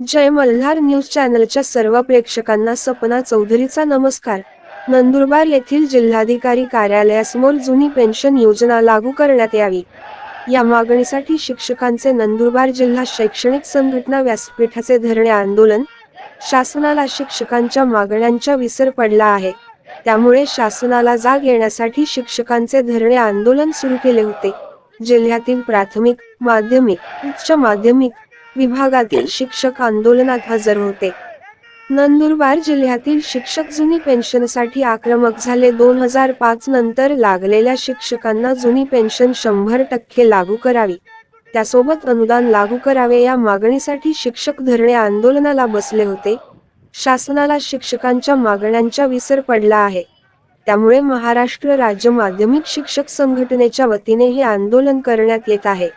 जय Malhar news चॅनलच्या सर्व प्रेक्षकांना सपना चौधरीचा नमस्कार. नंदुरबार येथील जिल्हाधिकारी कार्यालयासमोर जुनी पेन्शन योजना लागू करण्यात यावी. या मागणीसाठी शिक्षकांचे नंदुरबार जिल्हा शैक्षणिक संघटना व्यासपीठाचे धरणे आंदोलन शासनाला शिक्षकांच्या मागण्यांचा विसर पडला आहे. त्यामुळे शासनाला जाग येण्यासाठी शिक्षकांचे धरणे आंदोलन सुरू केले होते. जिल्ह्यातील प्राथमिक माध्यमिक उच्च माध्यमिक विभागातील शिक्षक आंदोलनात हजर होते. नंदुरबार जिल्ह्यातील शिक्षक जुनी पेन्शनसाठी आक्रमक झाले. दोन हजार पाच नंतर लागलेल्या शिक्षकांना जुनी पेन्शन शंभर टक्के लागू करावी. त्यासोबत अनुदान लागू करावे या मागणीसाठी शिक्षक धरणे आंदोलनाला बसले होते. शासनाला शिक्षकांच्या मागण्यांचा विसर पडला आहे. त्यामुळे महाराष्ट्र राज्य माध्यमिक शिक्षक संघटनेच्या वतीने हे आंदोलन करण्यात येत आहे.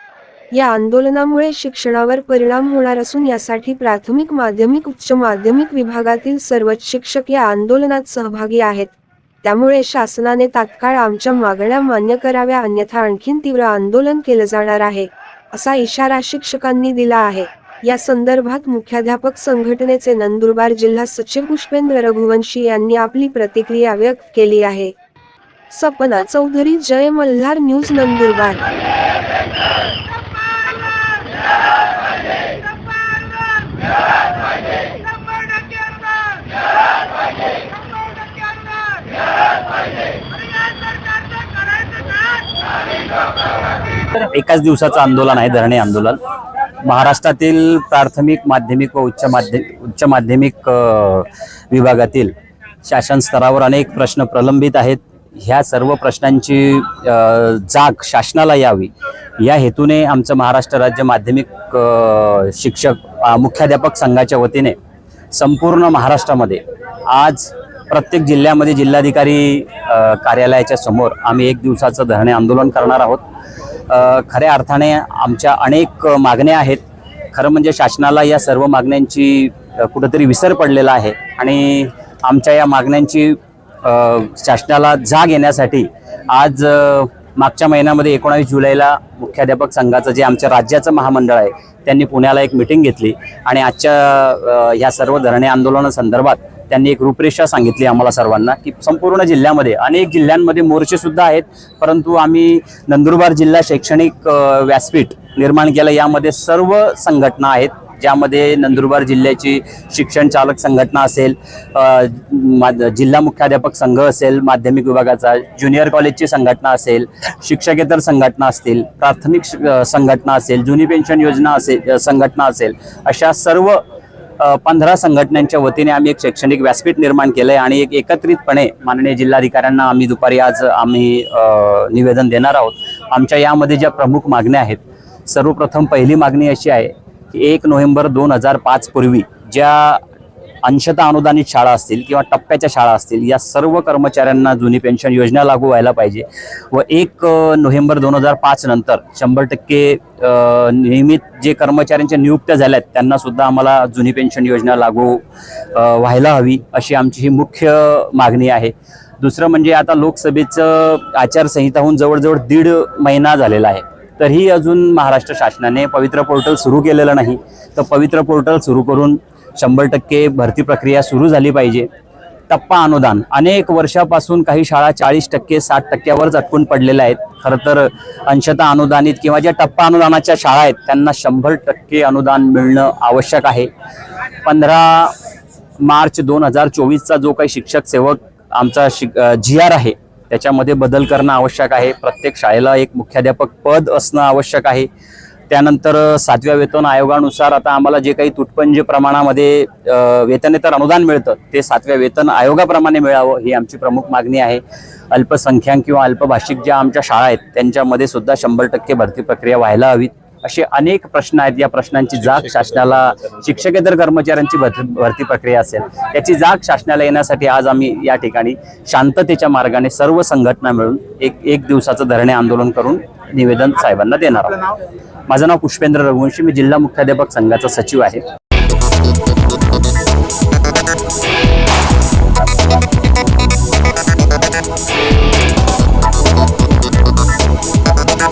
या आंदोलनामुळे शिक्षणावर परिणाम होणार असून यासाठी प्राथमिक माध्यमिक उच्च माध्यमिक विभागातील सर्वच शिक्षक या आंदोलनात सहभागी आहेत. त्यामुळे शासनाने तात्काळ आमच्या मागण्या मान्य कराव्या अन्यथा आणखीन तीव्र आंदोलन केलं जाणार आहे असा इशारा शिक्षकांनी दिला आहे. या संदर्भात मुख्याध्यापक संघटनेचे नंदुरबार जिल्हा सचिव पुष्पेंद्र रघुवंशी यांनी आपली प्रतिक्रिया व्यक्त केली आहे. सपना चौधरी जय मल्हार न्यूज नंदुरबार. एकाच दिवसाचं आंदोलन आहे धरणे आंदोलन. महाराष्ट्रातील प्राथमिक माध्यमिक व उच्च माध्यमिक उच्च माध्यमिक विभागातील शासन स्तरावर अनेक प्रश्न प्रलंबित आहेत. ह्या सर्व प्रश्नांची जाग शासनाला यावी. या हेतूने आमचं महाराष्ट्र राज्य माध्यमिक शिक्षक मुख्याध्यापक संघाच्या वतीने संपूर्ण महाराष्ट्रामध्ये आज प्रत्येक जिल्ह्यामध्ये जिल्हाधिकारी कार्यालयाच्या समोर आम्ही एक दिवसाचं धरणे आंदोलन करणार आहोत. खऱ्या अर्थाने आमच्या अनेक मागण्या आहेत. खरं म्हणजे शासनाला या सर्व मागण्यांची कुठंतरी विसर पडलेला आहे आणि आमच्या या मागण्यांची शासनाला जाग येण्यासाठी आज मागच्या महिन्यामध्ये एकोणावीस जुलैला मुख्याध्यापक संघाचं जे आमच्या राज्याचं महामंडळ आहे त्यांनी पुण्याला एक मिटिंग घेतली आणि आजच्या ह्या सर्व धरणे आंदोलनासंदर्भात त्यांनी एक रूपरेषा सांगितली आम्हाला सर्वांना की संपूर्ण जिल्ह्यामध्ये अनेक जिल्ह्यांमध्ये मोर्चेसुद्धा आहेत परंतु आम्ही नंदुरबार जिल्हा शैक्षणिक व्यासपीठ निर्माण केलं यामध्ये सर्व संघटना आहेत ज्यामध्ये नंदुरबार जिल्ह्याची शिक्षण चालक संघटना असेल मा- जिल्हा मुख्याध्यापक संघ असेल माध्यमिक विभागाचा ज्युनियर कॉलेजची संघटना असेल शिक्षकेतर संघटना असतील प्राथमिक श- संघटना असेल जुनी पेन्शन योजना असेल संघटना असेल अशा सर्व पंधरा संघटनांच्या वतीने आम्ही एक शैक्षणिक व्यासपीठ निर्माण केलंय आणि एक एकत्रितपणे माननीय जिल्हाधिकाऱ्यांना आम्ही दुपारी आज आम्ही निवेदन देणार आहोत. आमच्या यामध्ये ज्या प्रमुख मागण्या आहेत सर्वप्रथम पहिली मागणी अशी आहे एक नोव्हेंबर दोन हजार पाच पूर्वी ज्या अंशतः अनुदानित शाळा असतील किंवा टप्प्याच्या शाळा असतील या सर्व कर्मचाऱ्यांना जुनी पेन्शन योजना लागू व्हायला पाहिजे. व एक नोव्हेंबर दोन हजार पाच नंतर शंभर टक्के नियमित जे कर्मचाऱ्यांच्या नियुक्त्या झाल्यात त्यांना सुद्धा आम्हाला जुनी पेन्शन योजना लागू व्हायला हवी अशी आमची ही मुख्य मागणी आहे. दुसरं म्हणजे आता लोकसभेचं आचारसंहिता होऊन जवळजवळ दीड महिना झालेला आहे. तरीही अजून महाराष्ट्र शासनाने पवित्र पोर्टल सुरू केलेलं नाही. तर पवित्र पोर्टल सुरू करून शंभर टक्के भरती प्रक्रिया सुरू झाली पाहिजे. टप्पा अनुदान. अनेक वर्षापासून काही शाळा चाळीस टक्के साठ टक्क्यावरच अटकून पडलेल्या आहेत. खरं तर अंशतः अनुदानित किंवा ज्या टप्पा अनुदानाच्या शाळा आहेत त्यांना शंभर टक्के अनुदान मिळणं आवश्यक आहे. पंधरा मार्च दोन हजार चोवीसचा जो काही शिक्षक सेवक आमचा शिक जी आर आहे त्याच्यामध्ये बदल करणं आवश्यक आहे. प्रत्येक शाळेला एक मुख्याध्यापक पद असणं आवश्यक आहे. त्यानंतर सातव्या वेतन आयोगानुसार आता आम्हाला जे काही तुटपंज प्रमाणामध्ये वेतनेतर अनुदान मिळतं ते सातव्या वेतन आयोगाप्रमाणे मिळावं ही आमची प्रमुख मागणी आहे. अल्पसंख्याक किंवा अल्पभाषिक ज्या आमच्या शाळा आहेत त्यांच्यामध्ये सुद्धा शंभर टक्के भरती प्रक्रिया व्हायला हवी असे अनेक प्रश्न आहेत. या प्रश्नांची जाग शासनाला शिक्षकेतर कर्मचाऱ्यांची भरती प्रक्रिया असेल. त्याची जाग शासनाला येण्यासाठी आज आम्ही या ठिकाणी शांततेच्या मार्गाने सर्व संघटना मिळून एक एक दिवसाचं धरणे आंदोलन करून निवेदन साहेबांना देणार आहोत. माझं नाव पुष्पेंद्र रघुवंशी. मी जिल्हा मुख्याध्यापक संघाचा सचिव आहे.